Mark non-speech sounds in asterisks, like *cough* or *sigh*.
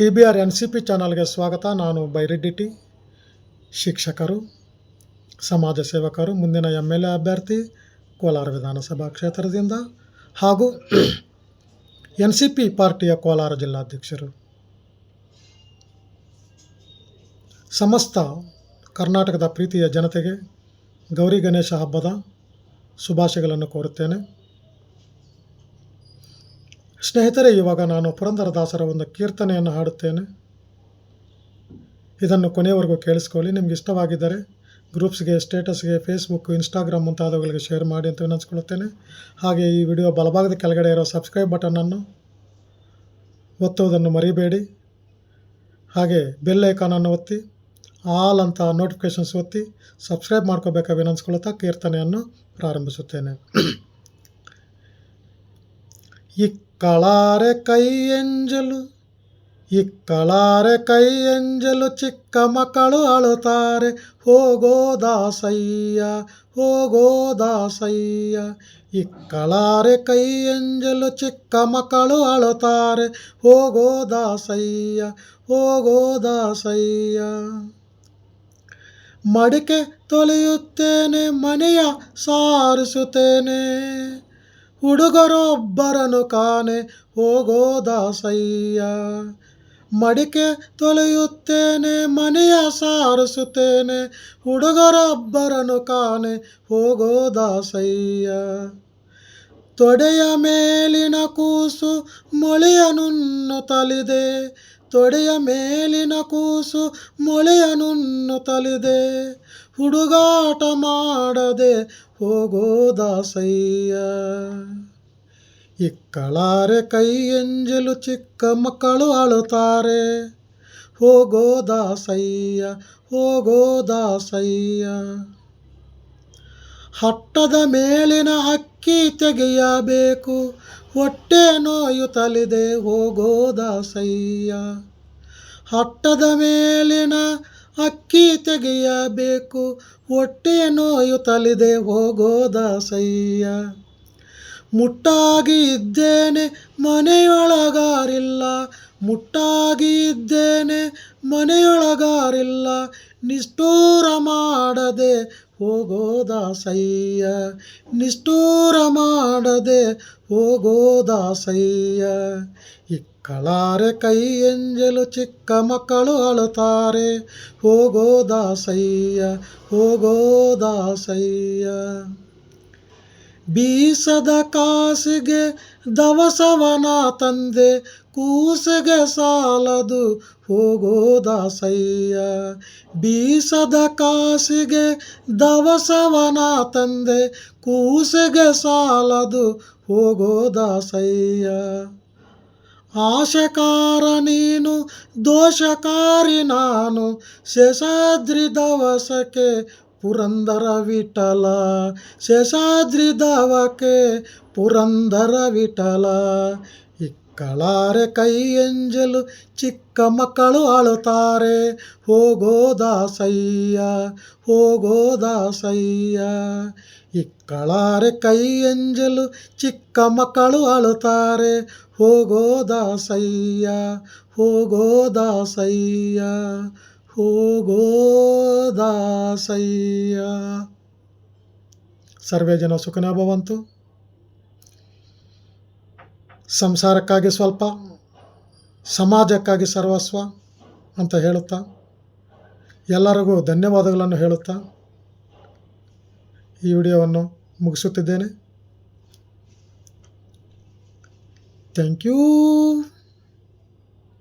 T B R N C P ಚಾನಲ್ಗೆ ಸ್ವಾಗತ. ನಾನು ಬೈರೆಡ್ಡಿ ಟಿ. ಶಿಕ್ಷಕರು, ಸಮಾಜ ಸೇವಕರು, ಮುಂದಿನ ಎಂ ಎಲ್ ಎ ಅಭ್ಯರ್ಥಿ ಕೋಲಾರ ವಿಧಾನಸಭಾ ಕ್ಷೇತ್ರದಿಂದ ಹಾಗೂ *clears throat* ಎನ್ ಸಿ ಪಿ ಪಾರ್ಟಿಯ ಕೋಲಾರ ಜಿಲ್ಲಾಧ್ಯಕ್ಷರು. ಸಮಸ್ತ ಕರ್ನಾಟಕದ ಪ್ರೀತಿಯ ಜನತೆಗೆ ಗೌರಿ ಗಣೇಶ ಹಬ್ಬದ ಶುಭಾಶಯಗಳನ್ನು ಕೋರುತ್ತೇನೆ. ಸ್ನೇಹಿತರೆ, ಇವಾಗ ನಾನು ಪುರಂದರದಾಸರ ಒಂದು ಕೀರ್ತನೆಯನ್ನು ಹಾಡುತ್ತೇನೆ. ಇದನ್ನು ಕೊನೆಯವರೆಗೂ ಕೇಳಿಸ್ಕೊಳ್ಳಿ. ನಿಮ್ಗೆ ಇಷ್ಟವಾಗಿದ್ದರೆ ಗ್ರೂಪ್ಸ್ಗೆ, ಸ್ಟೇಟಸ್ಗೆ, ಫೇಸ್ಬುಕ್, ಇನ್ಸ್ಟಾಗ್ರಾಮ್ ಮುಂತಾದವುಗಳಿಗೆ ಶೇರ್ ಮಾಡಿ ಅಂತ ವಿನಂತಿಸ್ಕೊಳ್ಳುತ್ತೇನೆ ಹಾಗೆ ಈ ವಿಡಿಯೋ ಬಲಭಾಗದ ಕೆಳಗಡೆ ಇರೋ ಸಬ್ಸ್ಕ್ರೈಬ್ ಬಟನನ್ನು ಒತ್ತುವುದನ್ನು ಮರಿಬೇಡಿ. ಹಾಗೆ ಬೆಲ್ ಐಕಾನನ್ನು ಒತ್ತಿ, ಆಲ್ ಅಂತ ನೋಟಿಫಿಕೇಷನ್ಸ್ ಒತ್ತಿ, ಸಬ್ಸ್ಕ್ರೈಬ್ ಮಾಡ್ಕೋಬೇಕಾಗಿ ವಿನಂತಿಸ್ಕೊಳ್ಳುತ್ತಾ ಕೀರ್ತನೆಯನ್ನು ಪ್ರಾರಂಭಿಸುತ್ತೇನೆ. ಇಕ್ಕಳಾರೆ ಕೈ ಎಂಜಲು, ಇಕ್ಕಳಾರೆ ಕೈ ಎಂಜಲು ಚಿಕ್ಕ ಮಕ್ಕಳು ಅಳುತ್ತಾರೆ. ಹೋಗೋ ದಾಸಯ್ಯ ಹೋಗೋ ದಾಸಯ್ಯ, ಇಕ್ಕಳಾರೆ ಕೈ ಎಂಜಲು ಚಿಕ್ಕ ಮಕ್ಕಳು ಅಳುತ್ತಾರೆ. ಹೋಗೋ ದಾಸಯ್ಯ ಹೋಗೋ ದಾಸಯ್ಯ. ಮಡಿಕೆ ತೊಳೆಯುತ್ತೇನೆ, ಮನೆಯ ಸಾರಿಸುತ್ತೇನೆ. ಹುಡುಗರೊಬ್ಬರನು ಕಾಣೆ ಹೋಗೋ ದಾಸಯ್ಯ ಮಡಿಕೆ ತೊಳೆಯುತ್ತೇನೆ, ಮನೆಯ ಸಾರಿಸುತ್ತೇನೆ, ಹುಡುಗರೊಬ್ಬರನು ಕಾಣೆ ಹೋಗೋ ದಾಸಯ್ಯ ತೊಡೆಯ ಮೇಲಿನ ಕೂಸು ಮೊಳೆಯನುನ್ನು ತಲಿದೆ ತೊಡೆಯ ಮೇಲಿನ ಕೂಸು ಮೊಳೆಯನುನ್ನು ತಲಿದೆ ಹುಡುಗಾಟ ಮಾಡದೆ ಹೋಗೋ ದಾಸಯ್ಯ. ಇಕ್ಕಳಾರೆ ಕೈ ಎಂಜಲು ಚಿಕ್ಕ ಮಕ್ಕಳು ಅಳುತ್ತಾರೆ. ಹೋಗೋ ದಾಸಯ್ಯ ಹೋಗೋ ದಾಸಯ್ಯ. ಹಟ್ಟದ ಮೇಲಿನ ಅಕ್ಕಿ ತೆಗೆಯಬೇಕು, ಹೊಟ್ಟೆ ನೋಯುತ್ತಲಿದೆ, ಹೋಗೋ ದಾಸಯ್ಯ. ಹಟ್ಟದ ಮೇಲಿನ ಅಕ್ಕಿ ತೆಗೆಯಬೇಕು. ಹೊಟ್ಟೆ ನೋಯು ತಲಿದೆ ಹೋಗೋದಾಸಯ್ಯ ಮುಟ್ಟಾಗಿ ಇದ್ದೇನೆ ಮನೆಯೊಳಗಾರಿಲ್ಲ. ಮುಟ್ಟಾಗಿ ಇದ್ದೇನೆ ಮನೆಯೊಳಗಾರಿಲ್ಲ. ನಿಷ್ಠೂರ ಮಾಡದೆ ಹೋಗೋ ದಾಸಯ್ಯ ನಿಷ್ಠೂರ ಮಾಡದೆ ಹೋಗೋ ದಾಸಯ್ಯ ಇಕ್ಕಳಾರೆ ಕೈ ಎಂಜಲು ಚಿಕ್ಕ ಮಕ್ಕಳು ಅಳುತ್ತಾರೆ ಹೋಗೋ ದಾಸಯ್ಯ ಹೋಗೋ ದಾಸಯ್ಯ ಬೀಸದ ಕಾಸಿಗೆ ದವಸವನ ತಂದೆ ಕೂಸಿಗೆ ಸಾಲದು ಹೋಗೋ ದಾಸಯ್ಯ, ಬೀಸದ ಕಾಸಿಗೆ ದವಸವನ ತಂದೆ, ಕೂಸಗೆ ಸಾಲದು ಹೋಗೋ ದಾಸಯ್ಯ. ಆಶಕಾರ ನೀನು, ದೋಷಕಾರಿ ನಾನು, ಶೇಷಾದ್ರಿ ದವಸಕ್ಕೆ ಪುರಂದರ ವಿಠಲ. ಶೇಷಾದ್ರಿ ದಾವಕೆ ಪುರಂದರ ವಿಠಲ. ಇಕ್ಕಳಾರೆ ಕೈ ಎಂಜಲು ಚಿಕ್ಕ ಮಕ್ಕಳು ಅಳುತ್ತಾರೆ. ಹೋಗೋ ದಾಸಯ್ಯ ಹೋಗೋ ದಾಸಯ್ಯ. ಇಕ್ಕಳಾರೆ ಕೈ ಎಂಜಲು ಚಿಕ್ಕ ಮಕ್ಕಳು ಅಳುತ್ತಾರೆ. ಹೋಗೋ ದಾಸಯ್ಯ ಹೋಗೋ ದಾಸಯ್ಯ. ಹೋಗೋ ದಾಸಯ್ಯ ಸರ್ವೇ ಜನ ಸುಖನ ಭವಂತು ಸಂಸಾರಕ್ಕಾಗಿ ಸ್ವಲ್ಪ, ಸಮಾಜಕ್ಕಾಗಿ ಸರ್ವಸ್ವ ಅಂತ ಹೇಳುತ್ತಾ, ಎಲ್ಲರಿಗೂ ಧನ್ಯವಾದಗಳನ್ನು ಹೇಳುತ್ತಾ, ಈ ವಿಡಿಯೋವನ್ನು ಮುಗಿಸುತ್ತಿದ್ದೇನೆ. Thank you.